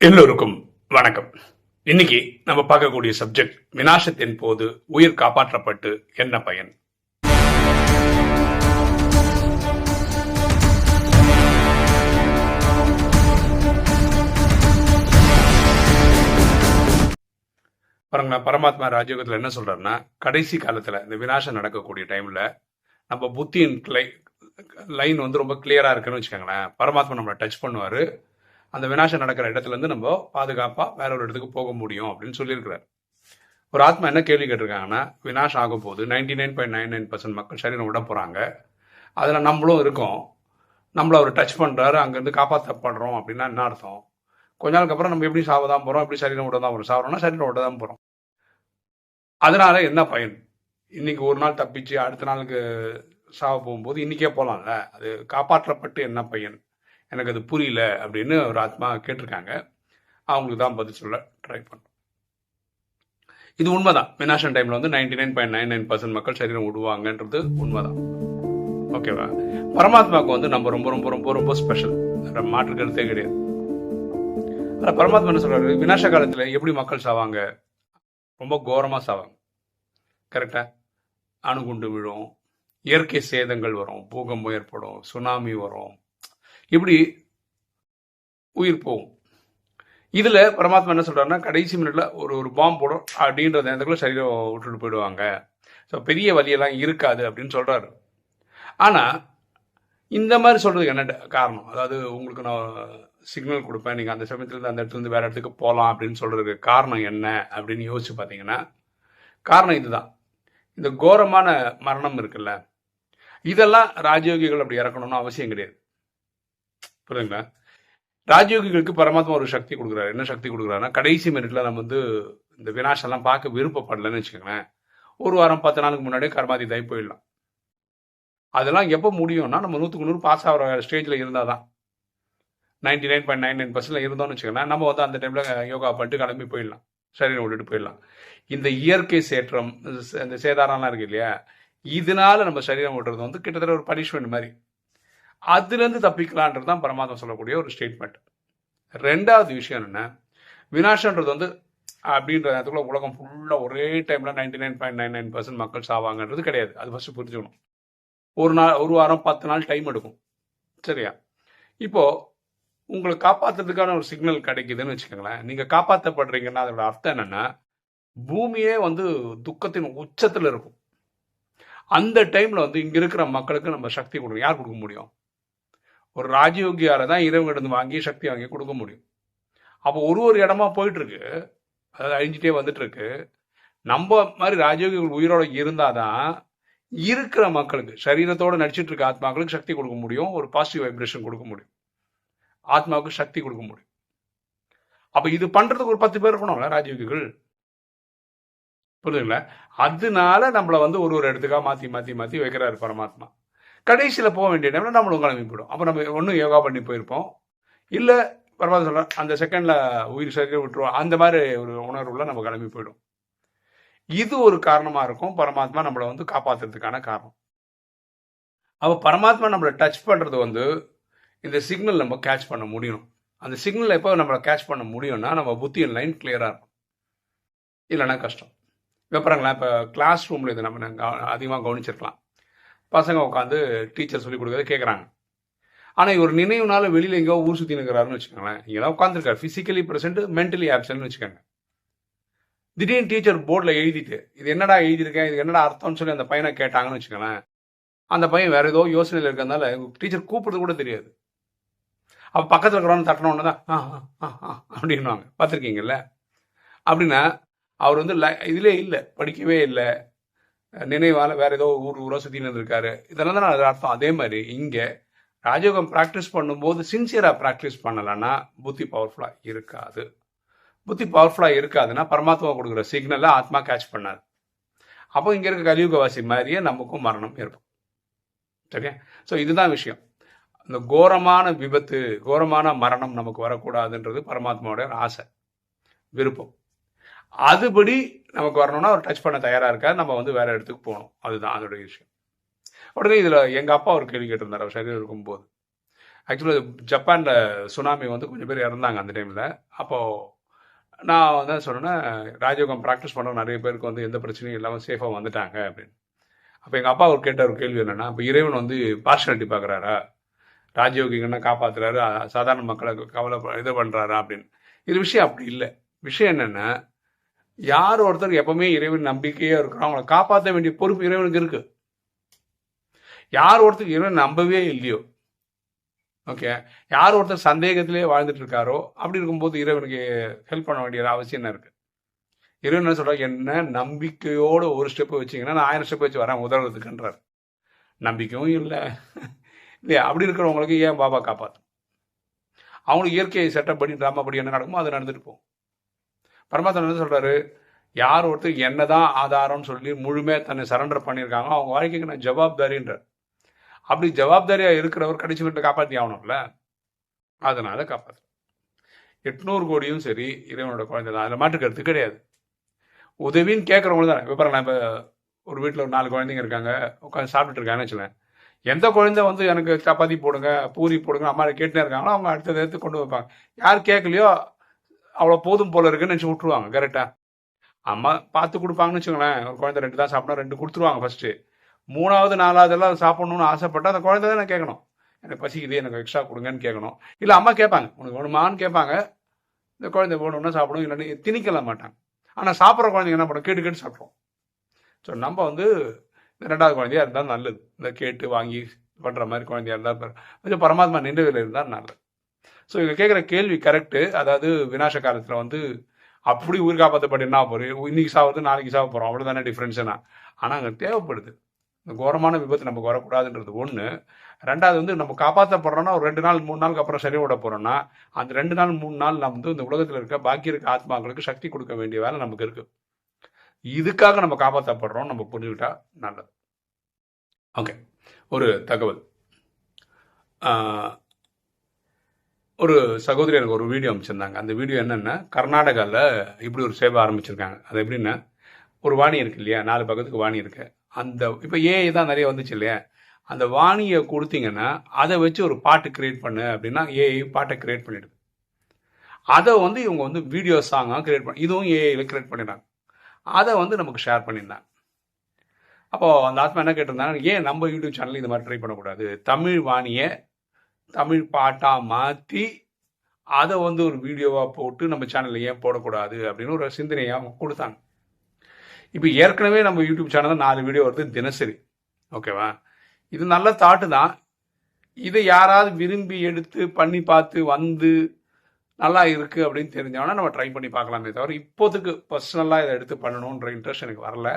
எல்லோருக்கும் வணக்கம். இன்னைக்கு நம்ம பார்க்கக்கூடிய சப்ஜெக்ட் வினாசத்தின் போது உயிர் காப்பாற்றப்பட்டு என்ன பயன்? பாருங்களேன் பரமாத்மா ராஜயோகத்தில் என்ன சொல்றாருன்னா கடைசி காலத்துல இந்த வினாசம் நடக்கக்கூடிய டைம்ல நம்ம புத்தியின் லைன் வந்து ரொம்ப கிளியரா இருக்குன்னு வச்சுக்கோங்களேன். பரமாத்மா நம்மளை டச் பண்ணுவாரு. அந்த வினாசம் நடக்கிற இடத்துல இருந்து நம்ம பாதுகாப்பாக வேற ஒரு இடத்துக்கு போக முடியும் அப்படின்னு சொல்லியிருக்கிறார். ஒரு ஆத்மா என்ன கேள்வி கேட்டிருக்காங்கன்னா வினாஷ் ஆகும் போது ninety nine point nine nine percent மக்கள் சரீரம் விட போகிறாங்க அதில் நம்மளும் இருக்கோம். நம்மள அவர் டச் பண்ணுறாரு அங்கேருந்து காப்பாற்றப்படுறோம் அப்படின்னா என்ன அர்த்தம்? கொஞ்ச நாளுக்கு அப்புறம் நம்ம எப்படி சாவ தான் போகிறோம் எப்படி சரீரம் விட தான் போகிறோம் சாவறோம்னா சரீரம் விட தான் போகிறோம் அதனால என்ன பயன்? இன்னைக்கு ஒரு நாள் தப்பிச்சு அடுத்த நாளுக்கு சாவ போகும்போது இன்றைக்கே போகலாம்ல அது காப்பாற்றப்பட்டு என்ன பயன்? எனக்கு அது புரியல அப்படின்னு ஒரு ஆத்மா கேட்டிருக்காங்க. அவங்களுக்கு தான் பதில் சொல்ல ட்ரை பண்ணுறோம் இது உண்மைதான். மினாஷன் டைமில் வந்து ninety nine point nine nine percent மக்கள் சரீரம் விடுவாங்கன்றது உண்மைதான். ஓகேவா பரமாத்மாவுக்கு வந்து நம்ம ரொம்ப ரொம்ப ரொம்ப ரொம்ப ஸ்பெஷல் மாற்றுக்கிறதே கிடையாது. ஆனா பரமாத்மா என்ன சொல்கிறாரு வினாச காலத்தில் எப்படி மக்கள் சாவாங்க? ரொம்ப கோரமாக சாவாங்க. கரெக்டாக அணுகுண்டு விழும். இயற்கை சேதங்கள் வரும். பூகம்பம் ஏற்படும். சுனாமி வரும். இப்படி உயிர் போகும். இதில் பரமாத்மா என்ன சொல்கிறாருன்னா கடைசி மினிட்ல ஒரு ஒரு பாம்பு போடும். அப்படின்ற நேரத்துக்குள்ள சரீரம் விட்டுட்டு போயிடுவாங்க. ஸோ பெரிய வழியெல்லாம் இருக்காது அப்படின்னு சொல்கிறாரு ஆனால் இந்த மாதிரி சொல்கிறதுக்கு என்ன காரணம்? அதாவது உங்களுக்கு நான் சிக்னல் கொடுப்பேன். நீங்கள் அந்த சமயத்துலேருந்து அந்த இடத்துல வேறு இடத்துக்கு போகலாம் அப்படின்னு சொல்கிறதுக்கு காரணம் என்ன அப்படின்னு யோசிச்சு பார்த்தீங்கன்னா காரணம் இதுதான். இந்த கோரமான மரணம் இருக்குல்ல இதெல்லாம் ராஜயோகிகள் அப்படி இறக்கணும்னு அவசியம் கிடையாது. புரியுதுங்களா? ராஜயோகிகளுக்கு பரமாத்மா ஒரு சக்தி கொடுக்குறாரு. என்ன சக்தி கொடுக்குறாருன்னா கடைசி மினிட்ல நம்ம வந்து இந்த வினாசெல்லாம் பார்க்க விருப்பப்படலன்னு வச்சுக்கோங்களேன். ஒரு வாரம் பத்து நாளுக்கு முன்னாடியே கர்மாதிதாய் போயிடலாம். அதெல்லாம் எப்போ முடியும்னா நம்ம நூற்றுக்கு நூறு பாஸ் ஆகிற ஸ்டேஜில் இருந்தால் தான் ninety nine point nine nine பர்சன்ட்ல இருந்தோம்னு வச்சுக்கோங்களேன் நம்ம வந்து அந்த டைமில் யோகா பண்ணிட்டு கிளம்பி போயிடலாம். சரீரம் விட்டுட்டு போயிடலாம். இந்த இயற்கை சேற்றம் இந்த சேதாரம்லாம் இருக்கு இல்லையா? இதனால நம்ம சரீரம் விட்டுறது வந்து கிட்டத்தட்ட ஒரு பனிஷ்மெண்ட் மாதிரி. அதுலேருந்து தப்பிக்கலான்றது தான் பரமாத்மா சொல்லக்கூடிய ஒரு ஸ்டேட்மெண்ட் ரெண்டாவது விஷயம் என்ன? வினாஷன்றது வந்து அப்படின்ற நேரத்துக்குள்ள உலகம் ஃபுல்லாக ஒரே டைமில் ninety nine point nine nine percent மக்கள் சாவாங்கன்றது கிடையாது. அது ஃபஸ்ட்டு புரிஞ்சுக்கணும். ஒரு நாள் ஒரு வாரம் பத்து நாள் டைம் எடுக்கும். சரியா? இப்போது உங்களை காப்பாற்றுறதுக்கான ஒரு சிக்னல் கிடைக்குதுன்னு வச்சுக்கோங்களேன். நீங்கள் காப்பாற்றப்படுறீங்கன்னா அதோட அர்த்தம் என்னென்னா பூமியே வந்து துக்கத்தின் உச்சத்தில் இருக்கும். அந்த டைமில் வந்து இங்கே இருக்கிற மக்களுக்கு நம்ம சக்தி கொடுக்கணும். யார் கொடுக்க முடியும்? ஒரு ராஜயோகியால தான் இறைவங்கிட்ட வாங்கி சக்தி வாங்கி கொடுக்க முடியும். அப்போ ஒரு ஒரு இடமா போயிட்டு இருக்கு அதாவது அழிஞ்சிட்டே வந்துட்டு இருக்கு நம்ம மாதிரி ராஜயோகிகள் உயிரோட இருந்தாதான் இருக்கிற மக்களுக்கு சரீரத்தோட நடிச்சிட்டு இருக்க ஆத்மாக்களுக்கு சக்தி கொடுக்க முடியும். ஒரு பாசிட்டிவ் வைப்ரேஷன் கொடுக்க முடியும். ஆத்மாவுக்கு சக்தி கொடுக்க முடியும். அப்ப இது பண்றதுக்கு ஒரு பத்து பேர் இருக்கணும்ல ராஜயோகிகள். புரியுதுங்களா அதனால நம்மளை வந்து ஒரு ஒரு இடத்துக்காக மாத்தி மாத்தி மாத்தி வைக்கிறாரு பரமாத்மா. கடைசியில் போக வேண்டிய டைமில் நம்மளும் கிளம்பி போயிடும் அப்போ நம்ம ஒன்றும் யோகா பண்ணி போயிருப்போம். இல்லை பரவாயில்ல சொல்கிறேன் அந்த செகண்டில் உயிர் சரீரம் விட்டுருவோம். அந்த மாதிரி ஒரு உணர்வுல நம்ம கிளம்பி போயிடும் இது ஒரு காரணமாக இருக்கும். பரமாத்மா நம்மளை வந்து காப்பாற்றுறதுக்கான காரணம். அப்போ பரமாத்மா நம்மளை டச் பண்ணுறது வந்து இந்த சிக்னல் நம்ம கேட்ச் பண்ண முடியும். அந்த சிக்னல் எப்போ நம்மளை கேட்ச் பண்ண முடியும்னா நம்ம புத்தியின் லைன் கிளியராக இருக்கும். இல்லைன்னா கஷ்டம். இப்போ பாருங்களேன் இப்போ கிளாஸ் ரூமில் இது நம்ம அதிகமாக கவனிச்சிருக்கலாம். பசங்க உட்காந்து டீச்சர் சொல்லி கொடுக்கறத கேட்குறாங்க ஆனால் இவர் நினைவுனால வெளியில் எங்கேயோ ஊர் சுற்றி நிற்கிறாருன்னு வச்சுக்கோங்களேன். இங்கே தான் உட்காந்துருக்காரு ஃபிசிக்கலி ப்ரெசென்ட் மென்டலி ஆப்சன்ட்னு வச்சுக்கோங்க. திடீர்னு டீச்சர் போர்டில் எழுதிட்டு இது என்னடா எழுதியிருக்கேன் இது என்னடா அர்த்தம்னு சொல்லி அந்த பையனை கேட்டாங்கன்னு வச்சுக்கோங்களேன். அந்த பையன் வேற ஏதோ யோசனையில் இருக்கிறதுனால டீச்சர் கூப்பிடுறது கூட தெரியாது. அப்போ பக்கத்தில் இருக்கிறவங்க தட்டினோன்னு தான் அப்படின்வாங்க பார்த்துருக்கீங்கல்ல? அப்படின்னா அவர் வந்து இதுலேயே இல்லை படிக்கவே இல்லை. நினைவால் வேற ஏதோ ஊர் ஊரோ சுற்றினு இருக்காரு இதெல்லாம் தான் நான் அர்த்தம். அதே மாதிரி இங்கே ராஜயோகம் ப்ராக்டிஸ் பண்ணும்போது சின்சியராக ப்ராக்டிஸ் பண்ணலைன்னா புத்தி பவர்ஃபுல்லாக இருக்காது. புத்தி பவர்ஃபுல்லாக இருக்காதுன்னா பரமாத்மா கொடுக்குற சிக்னலை ஆத்மா கேட்ச் பண்ணாது. அப்போ இங்கே இருக்க கலியுகவாசி மாதிரியே நமக்கும் மரணம் இருக்கும். சரியா? ஸோ இதுதான் விஷயம். இந்த கோரமான விபத்து கோரமான மரணம் நமக்கு வரக்கூடாதுன்றது பரமாத்மாவோட ஆசை விருப்பம். அதுபடி நமக்கு வரணும்னா அவர் டச் பண்ண தயாராக இருக்கா நம்ம வந்து வேற இடத்துக்கு போகணும். அதுதான் அதோடைய விஷயம். உடனே இதில் எங்கள் அப்பா ஒரு கேள்வி கேட்டிருந்தார். அவர் சரியாக இருக்கும்போது. ஆக்சுவலாக ஜப்பானில் சுனாமி வந்து கொஞ்சம் பேர் இறந்தாங்க அந்த டைமில் அப்போது நான் வந்து சொன்னேன்னா ராஜயோகம் ப்ராக்டிஸ் பண்ண நிறைய பேருக்கு வந்து எந்த பிரச்சனையும் இல்லாமல் சேஃபாக வந்துட்டாங்க அப்படின்னு. அப்போ எங்கள் அப்பா ஒரு கேட்ட ஒரு கேள்வி என்னென்னா இப்போ இறைவன் வந்து பார்ஷனாலிட்டி பார்க்குறாரா? ராஜயோகிங்கன்னா காப்பாற்றுறாரு சாதாரண மக்களை கவலை இது பண்ணுறாரா அப்படின்னு. இது விஷயம் அப்படி இல்லை. விஷயம் என்னென்னா யார் ஒருத்தர் எப்பவுமே இறைவன் நம்பிக்கையாக இருக்கிறோம் அவங்கள காப்பாற்ற வேண்டிய பொறுப்பு இறைவனுக்கு இருக்கு. யார் ஒருத்தருக்கு இறைவன் நம்பவே இல்லையோ ஓகே யார் ஒருத்தர் சந்தேகத்திலே வாழ்ந்துட்டு இருக்காரோ அப்படி இருக்கும்போது இறைவனுக்கு ஹெல்ப் பண்ண வேண்டிய அவசியம் என்ன இருக்கு? இறைவன் என்ன சொல்ற என்ன நம்பிக்கையோட ஒரு ஸ்டெப் வச்சிங்கன்னா நான் ஆயிரம் ஸ்டெப் வச்சு வரேன் உதவுறதுக்குன்றார் நம்பிக்கையும் இல்லை. இல்லையா அப்படி இருக்கிறவங்களுக்கு ஏன் பாபா காப்பாற்றும் அவங்களுக்கு இயற்கையை செட்டப் பண்ணி ட்ராமா படி என்ன நடக்குமோ அது நடந்துட்டு போகும். பரமாத்மன் என்ன சொல்கிறாரு யார் ஒருத்தர் என்னதான் ஆதாரம்னு சொல்லி முழுமையாக தன்னை சரண்டர் பண்ணியிருக்காங்க அவங்க வாழ்க்கைக்கு நான் ஜவாப்தாரின்றார். அப்படி ஜவாப்தாரியாக இருக்கிறவர் கடைசி வீட்டை காப்பாற்றி ஆகணும்ல. அதனால காப்பாற்று எட்நூறு கோடியும் சரி இறைவனோட குழந்தை தான். அதில் மாற்று கருத்து கிடையாது. உதவின்னு கேட்குறவங்களும் தான். இப்போ பாருங்க இப்போ ஒரு வீட்டில் ஒரு நாலு குழந்தைங்க இருக்காங்க உட்காந்து சாப்பிட்டுட்டு இருக்காங்கன்னு வச்சுக்கேன் எந்த குழந்தை வந்து எனக்கு சப்பாத்தி போடுங்க பூரி போடுங்க அம்மா கேட்டுனே இருக்காங்களோ அவங்க அடுத்தது எடுத்து கொண்டு வைப்பாங்க. யார் கேட்கலையோ அவ்வளோ போதும் போல இருக்குன்னு நினச்சி விட்ருவாங்க கரெக்டாக அம்மா பார்த்து கொடுப்பாங்கன்னு வச்சுக்கோங்களேன் ஒரு குழந்தை ரெண்டு தான் சாப்பிடணும் ரெண்டு கொடுத்துருவாங்க ஃபஸ்ட்டு மூணாவது நாலாவதெல்லாம் சாப்பிடணும்னு ஆசைப்பட்டா அந்த குழந்தை தான் கேட்கணும். எனக்கு பசிக்குது எனக்கு எக்ஸ்ட்ரா கொடுங்கன்னு கேட்கணும். இல்லை அம்மா கேட்பாங்க உனக்கு வேணுமான்னு கேட்பாங்க. இந்த குழந்தை வேணும்னா சாப்பிடும் இல்லைன்னு திணிக்கல மாட்டாங்க. ஆனால் சாப்பிட்ற குழந்தைங்க என்ன பண்ணும்? கேட்டு கேட்டு சாப்பிட்றோம் ஸோ நம்ம வந்து இந்த ரெண்டாவது குழந்தையா இருந்தால் நல்லது. இந்த கேட்டு வாங்கி பண்ணுற மாதிரி குழந்தையா இருந்தால் கொஞ்சம் பரமாத்மா நினைவில் இருந்தால் நல்லது. ஸோ இவங்க கேட்குற கேள்வி கரெக்டு அதாவது வினாச காலத்தில் வந்து அப்படி உயிர் காப்பாற்றப்பட்டு என்ன போகிறோம் இன்னைக்கு சாவது நாளைக்கு சாக போகிறோம் அவ்வளோதானே டிஃப்ரென்ஸ்னா ஆனால் அங்கே தேவைப்படுது. இந்த கோரமான விபத்து நமக்கு வரக்கூடாதுன்றது ஒன்று ரெண்டாவது வந்து நம்ம காப்பாற்றப்படுறோன்னா ஒரு ரெண்டு நாள் மூணு நாளுக்கு அப்புறம் சரி விட போகிறோம்னா அந்த ரெண்டு நாள் மூணு நாள் நம்ம வந்து இந்த உலகத்தில் இருக்க பாக்கி இருக்க ஆத்மாக்களுக்கு சக்தி கொடுக்க வேண்டிய வேலை நமக்கு இருக்குது இதுக்காக நம்ம காப்பாற்றப்படுறோம் நம்ம புரிஞ்சுக்கிட்டா நல்லது. ஓகே ஒரு தகவல். ஒரு சகோதரி எனக்கு ஒரு வீடியோ அமைச்சிருந்தாங்க. அந்த வீடியோ என்னென்னா கர்நாடகாவில் இப்படி ஒரு சேவை ஆரம்பிச்சிருக்காங்க. அது எப்படின்னா ஒரு வாணி இருக்கு இல்லையா? நாலு பக்கத்துக்கு வாணி இருக்கு. அந்த இப்போ ஏஐ தான் நிறைய வந்துச்சு இல்லையா? அந்த வாணியை கொடுத்தீங்கன்னா அதை வச்சு ஒரு பாட்டு கிரியேட் பண்ணு அப்படின்னா ஏஐ பாட்டை கிரியேட் பண்ணிடுது. அதை வந்து இவங்க வந்து வீடியோ சாங்காக கிரியேட் பண்ணி இதுவும் ஏஐயில் கிரியேட் பண்ணிடுறாங்க. அதை வந்து நமக்கு ஷேர் பண்ணியிருந்தாங்க. அப்போது அந்த ஆத்மா என்ன கேட்டிருந்தாங்க ஏன் நம்ம யூடியூப் சேனல் இந்த மாதிரி ட்ரை பண்ணக்கூடாது? தமிழ் வாணியை தமிழ் பாட்டாக மாற்றி அதை வந்து ஒரு வீடியோவாக போட்டு நம்ம சேனலில் ஏன் போடக்கூடாது அப்படின்னு ஒரு சிந்தனையாக கொடுத்தாங்க. இப்போ ஏற்கனவே நம்ம யூடியூப் சேனலில் நாலு வீடியோ வருது தினசரி. ஓகேவா இது நல்ல தாட்டு தான். இதை யாராவது விரும்பி எடுத்து பண்ணி பார்த்து வந்து நல்லா இருக்குது அப்படின்னு தெரிஞ்சவனா நம்ம ட்ரை பண்ணி பார்க்கலாமே தவிர இப்போதுக்கு பர்சனலாக இதை எடுத்து பண்ணணுன்ற இன்ட்ரெஸ்ட் எனக்கு வரல.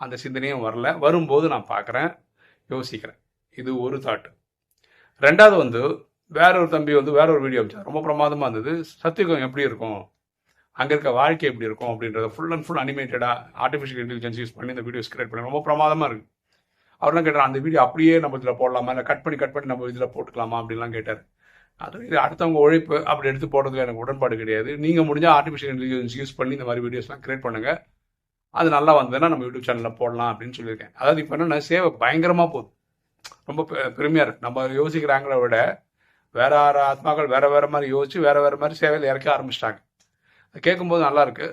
அந்த சிந்தனையும் வரல. வரும்போது நான் பார்க்குறேன் யோசிக்கிறேன். இது ஒரு தாட்டு ரெண்டாவது வந்து வேற ஒரு தம்பி வந்து வேற ஒரு வீடியோ அமைச்சார். ரொம்ப பிரமாதமாக இருந்தது. சத்தியகம் எப்படி இருக்கும்? அங்கே இருக்க வாழ்க்கை எப்படி இருக்கும் அப்படின்றத ஃபுல் அண்ட் ஃபுல் அனிமேட்டடாக ஆர்டிஃபிஷியல் இன்டெலிஜென்ஸ் யூஸ் பண்ணி இந்த வீடியோஸ் கிரியேட் பண்ணி ரொம்ப பிரமாதமாக இருக்குது அவர் கேட்டார் அந்த வீடியோ அப்படியே நம்ம இதில் போடலாமா? இல்லை கட் பண்ணி கட் பண்ணி நம்ம இதில் போட்டுக்கலாமா அப்படின்லாம் கேட்டார். அது இது அடுத்தவங்க உழைப்பு அப்படி எடுத்து போடுறதுல எனக்கு உடன்பாடு கிடையாது. நீங்கள் முடிஞ்சால் ஆர்டிஃபிஷியல் இன்டெலிஜென்ஸ் யூஸ் பண்ணி இந்த மாதிரி வீடியோஸ்லாம் கிரியேட் பண்ணுங்கள் அது நல்லா வந்ததுன்னா நம்ம யூடியூப் சேனலில் போடலாம் அப்படின்னு சொல்லியிருக்கேன். அதாவது இப்போ என்ன சேவை பயங்கரமாக போகுது. ரொம்ப பெருமையாக இருக்குது நம்ம யோசிக்கிறாங்கள விட வேற ஆறு ஆத்மாக்கள் வேற வேற மாதிரி யோசிச்சு வேற வேற மாதிரி சேவையில் இறக்க ஆரம்பிச்சிட்டாங்க. கேட்கும்போது நல்லா இருக்கு.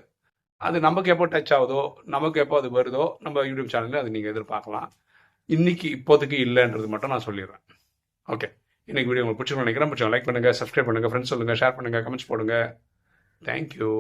அது நமக்கு எப்போ டச் ஆகுதோ நமக்கு எப்போ அது வருதோ நம்ம யூடியூப் சேனலில் அது நீங்கள் எதிர்பார்க்கலாம். இன்னைக்கு இப்போதைக்கு இல்லைன்றது மட்டும் நான் சொல்லிடுறேன். ஓகே. இன்னைக்கு வீடியோ உங்களுக்கு பிடிச்சிருக்கோம் நினைக்கிறேன். பிடிச்சவங்க லைக் பண்ணுங்கள் சப்ஸ்கிரைப் பண்ணுங்கள் ஃப்ரெண்ட்ஸ் சொல்லுங்கள் ஷேர் பண்ணுங்கள் கமெண்ட்ஸ் போடுங்க. தேங்க்யூ